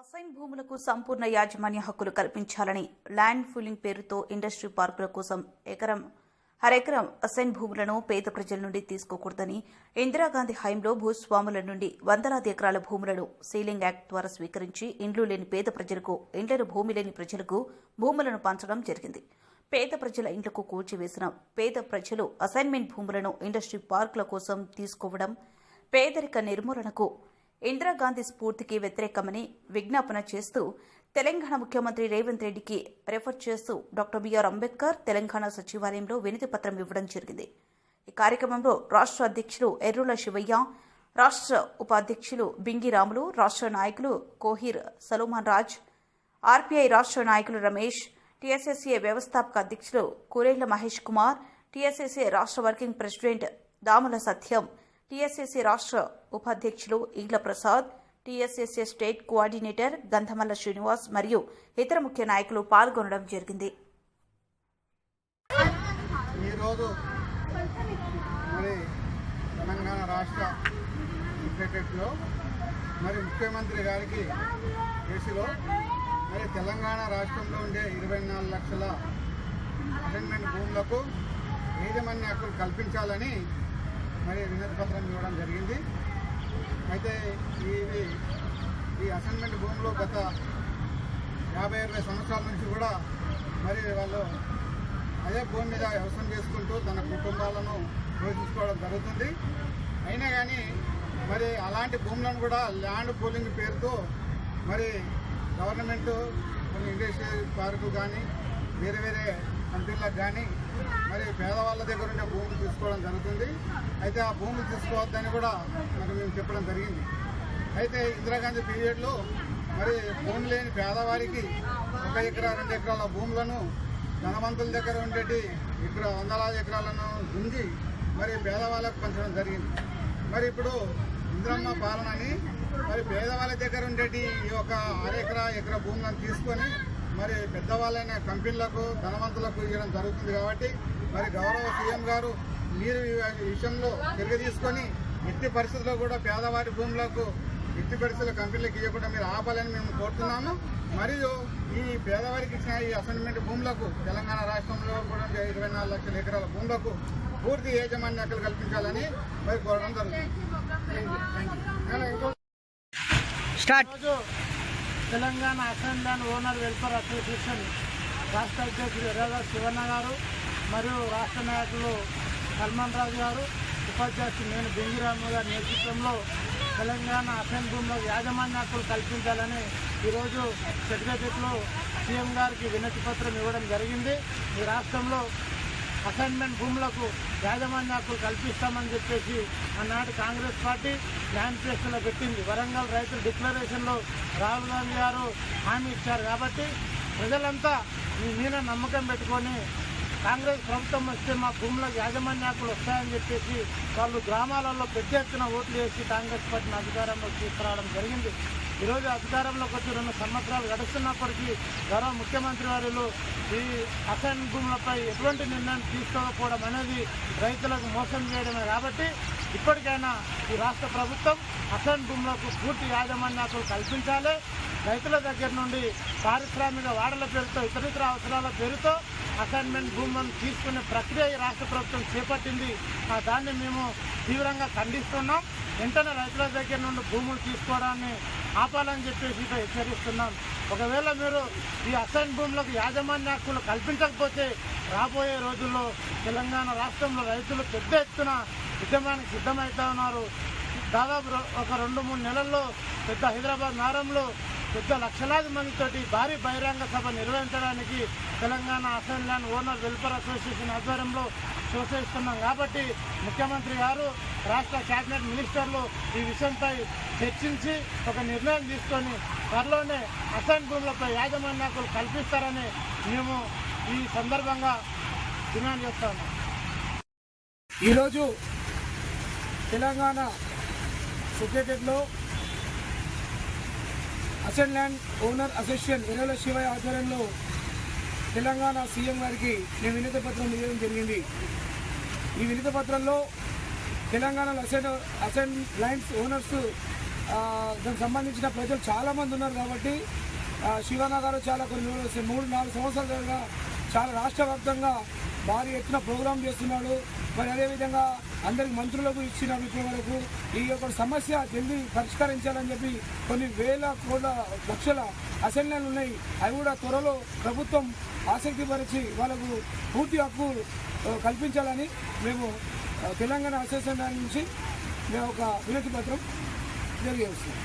Assign భూములకు సంపూర్ణ యాజమాన్య హక్కులు కల్పించాలని ల్యాండ్ ఫిల్లింగ్ పేరుతో ఇండస్ట్రీ పార్కుల కోసం ఎకరం హరెకరం అసైన్ భూములను పేద ప్రజల నుండి తీసుకోకూడదని ఇందిరాగాంధీ హైంలో భూస్వాముల నుండి వందలాది ఎకరాల భూములను సీలింగ్ యాక్ట్ ద్వారా స్వీకరించి ఇండ్లు లేని పేద ప్రజలకు ఇండ్లను భూమి లేని ప్రజలకు భూములను పంచడం జరిగింది. పేద ప్రజల ఇండ్లకు కూల్చివేసిన పేద ప్రజలు అసైన్మెంట్ భూములను ఇండస్ట్రీ పార్కుల కోసం తీసుకోవడం పేదరిక నిర్మూలనకు ఇందిరాగాంధీ స్ఫూర్తికి వ్యతిరేకమని విజ్ఞాపన చేస్తూ తెలంగాణ ముఖ్యమంత్రి రేవంత్ రెడ్డికి రెఫర్ చేస్తూ డాక్టర్ బిఆర్ అంబేద్కర్ తెలంగాణ సచివాలయంలో వినతి పత్రం ఇవ్వడం జరిగింది. ఈ కార్యక్రమంలో రాష్ట్ర అధ్యక్షులు ఎర్రుల శివయ్య రాష్ట్ర ఉపాధ్యక్షులు బింగి రాములు రాష్ట్ర నాయకులు కోహిర్ సలోమాన్ రాజ్ ఆర్పీఐ రాష్ట్ర నాయకులు రమేష్ టీఎస్ఎస్ఏ వ్యవస్థాపక అధ్యక్షులు కురేళ్ళ మహేష్ కుమార్ టీఎస్ఎస్ఏ రాష్ట్ర వర్కింగ్ ప్రెసిడెంట్ దాముల సత్యం టీఎస్ఎస్ఏ రాష్ట్ర ఉపాధ్యక్షులు Eegala Prasad TSSA state coordinator Gandhamalla Srinivas మరియు ఇతర ముఖ్య నాయకులు పాల్గొనడం జరిగింది. ఈరోజు మరి తెలంగాణ రాష్ట్ర సెక్రటరీలో మరి ముఖ్యమంత్రి గారికి కేసులో మరి తెలంగాణ రాష్ట్రంలో ఉండే ఇరవై నాలుగు లక్షల అసైన్మెంట్ భూములకు యాజమాన్య హక్కులు కల్పించాలని మరి వినతి పత్రం ఇవ్వడం జరిగింది. అయితే ఇది ఈ అసైన్మెంట్ భూమిలో గత యాభై అరవై సంవత్సరాల నుంచి కూడా మరి వాళ్ళు అదే భూమి మీద వ్యవసాయం చేసుకుంటూ తన కుటుంబాలను పోషించుకోవడం జరుగుతుంది. అయినా కానీ మరి అలాంటి భూములను కూడా ల్యాండ్ పూలింగ్ పేరుతో మరి గవర్నమెంట్ కొన్ని ఇండస్ట్రియల్ పార్కు కానీ వేరే వేరే కంపెనీలకు కానీ మరి పేదవాళ్ళ దగ్గర ఉండే భూములు తీసుకోవడం జరుగుతుంది. అయితే ఆ భూములు తీసుకోవద్దని కూడా మరి మేము చెప్పడం జరిగింది. అయితే ఇందిరాగాంధీ పీరియడ్లో మరి భూమి లేని పేదవారికి ఒక ఎకరా రెండు ఎకరాల భూములను ధనవంతుల దగ్గర ఉండేటి ఇక్కడ వందలాది ఎకరాలను గుంజి మరి పేదవాళ్ళకు పంచడం జరిగింది. మరి ఇప్పుడు ఇంద్రమ్మ పాలనని మరి పేదవాళ్ళ దగ్గర ఉండేటి ఈ యొక్క అరెకరా ఎకరా భూములను తీసుకొని మరి పెద్దవాళ్ళైన కంపెనీలకు ధనవంతులకు ఇవ్వడం జరుగుతుంది కాబట్టి మరి గౌరవ సీఎం గారు మీరు విషయంలో తిరిగి తీసుకొని ఎట్టి పరిస్థితుల్లో కూడా పేదవారి భూములకు ఎట్టి పరిస్థితుల్లో కంపెనీలకు ఇవ్వకుండా మీరు ఆపాలని మేము కోరుతున్నాము. మరియు ఈ పేదవారికి ఇచ్చిన ఈ అసైన్మెంట్ భూములకు తెలంగాణ రాష్ట్రంలో కూడా ఇరవై నాలుగు లక్షల ఎకరాల భూములకు పూర్తి యాజమాన్య హక్కులు కల్పించాలని మరి కోరడం జరుగుతుంది. Start. Telangana assembly and owner welfare association రాష్ట్ర అధ్యక్షుడు ఎర్రగా శివన్న గారు మరియు రాష్ట్ర నాయకులు సల్మాన్ రాజు గారు ఉపాధ్యక్షుడు నేను బెంగిరాము గారి నేతృత్వంలో తెలంగాణ అసెంబ్లీ భూమిలో యాజమాన్య హక్కులు కల్పించాలని ఈరోజు సెక్రటరీలో సీఎం గారికి వినతి పత్రం ఇవ్వడం జరిగింది. ఈ రాష్ట్రంలో అసైన్మెంట్ భూములకు యాజమాన్య హక్కులు కల్పిస్తామని చెప్పేసి ఆనాటి కాంగ్రెస్ పార్టీ మేనిఫెస్టోలో పెట్టింది. వరంగల్ రైతుల డిక్లరేషన్లో రాహుల్ గాంధీ గారు హామీ ఇచ్చారు కాబట్టి ప్రజలంతా మీ మీద నమ్మకం పెట్టుకొని కాంగ్రెస్ ప్రభుత్వం వస్తే మా భూములకు యాజమాన్య హక్కులు వస్తాయని చెప్పేసి వాళ్ళు గ్రామాలలో పెద్ద ఎత్తున ఓట్లు వేసి కాంగ్రెస్ పార్టీని అధికారంలోకి తీసుకురావడం జరిగింది. ఈరోజు అధికారంలోకి వచ్చి రెండు సంవత్సరాలు గడుస్తున్నప్పటికీ గౌరవ ముఖ్యమంత్రి వారిలో ఈ అసైన్ భూములపై ఎటువంటి నిర్ణయం తీసుకోకపోవడం అనేది రైతులకు మోసం చేయడమే కాబట్టి ఇప్పటికైనా ఈ రాష్ట్ర ప్రభుత్వం అసైన్ భూములకు పూర్తి యాజమాన్యాలు కల్పించాలి. రైతుల దగ్గర నుండి పారిశ్రామిక వాడల పేరుతో ఇతరితర అవసరాల పేరుతో అసైన్మెంట్ భూములను తీసుకునే ప్రక్రియ ఈ రాష్ట్ర ప్రభుత్వం చేపట్టింది. దాన్ని మేము తీవ్రంగా ఖండిస్తున్నాం. వెంటనే రైతుల దగ్గర నుండి భూములు తీసుకోవడాన్ని ఆపాలని చెప్పేసి హెచ్చరిస్తున్నాం. ఒకవేళ మీరు ఈ అసైన్ భూములకు యాజమాన్య హక్కులు కల్పించకపోతే రాబోయే రోజుల్లో తెలంగాణ రాష్ట్రంలో రైతులు పెద్ద ఎత్తున ఉద్యమానికి సిద్ధమవుతా ఉన్నారు. దాదాపు ఒక రెండు మూడు నెలల్లో పెద్ద హైదరాబాద్ నగరంలో పెద్ద లక్షలాది మందితోటి భారీ బహిరంగ సభ నిర్వహించడానికి Telangana assembly land owner welfare association ఆధ్వర్యంలో ప్రోత్సహిస్తున్నాం. కాబట్టి ముఖ్యమంత్రి గారు రాష్ట్ర కేబినెట్ మినిస్టర్లు ఈ విషయంపై చర్చించి ఒక నిర్ణయం తీసుకొని త్వరలోనే అసైన్ భూములపై యాజమాన్య కల్పిస్తారని మేము ఈ సందర్భంగా డిమాండ్ చేస్తాము. ఈరోజు Telangana సెక్రటరీలో assigned land owner association Errala Shivayya ఆధ్వర్యంలో తెలంగాణ సీఎం గారికి నేను వినత పత్రం ఇవ్వడం జరిగింది. ఈ వినత పత్రంలో తెలంగాణలో అసెంట్ అసెంట్ లైన్స్ ఓనర్స్ దానికి సంబంధించిన ప్రజలు చాలామంది ఉన్నారు కాబట్టి ఆ, శివన్న గారు చాలా కొన్ని మూడు నాలుగు సంవత్సరాలుగా చాలా రాష్ట్ర వ్యాప్తంగా భారీ ఎత్తున ప్రోగ్రాం చేస్తున్నాడు. మరి అదేవిధంగా అందరికి మంత్రులకు ఇచ్చిన ఇప్పటి ఈ యొక్క సమస్య జల్దీ పరిష్కరించాలని చెప్పి కొన్ని వేల కోట్ల లక్షల అసెంబ్లీలు ఉన్నాయి. అవి కూడా త్వరలో ప్రభుత్వం ఆసక్తి పరిచి వాళ్ళకు పూర్తి హక్కు కల్పించాలని మేము తెలంగాణ అసోసియేషన్ నుంచి మేము ఒక వినతి పత్రం తెలియజేస్తున్నాం.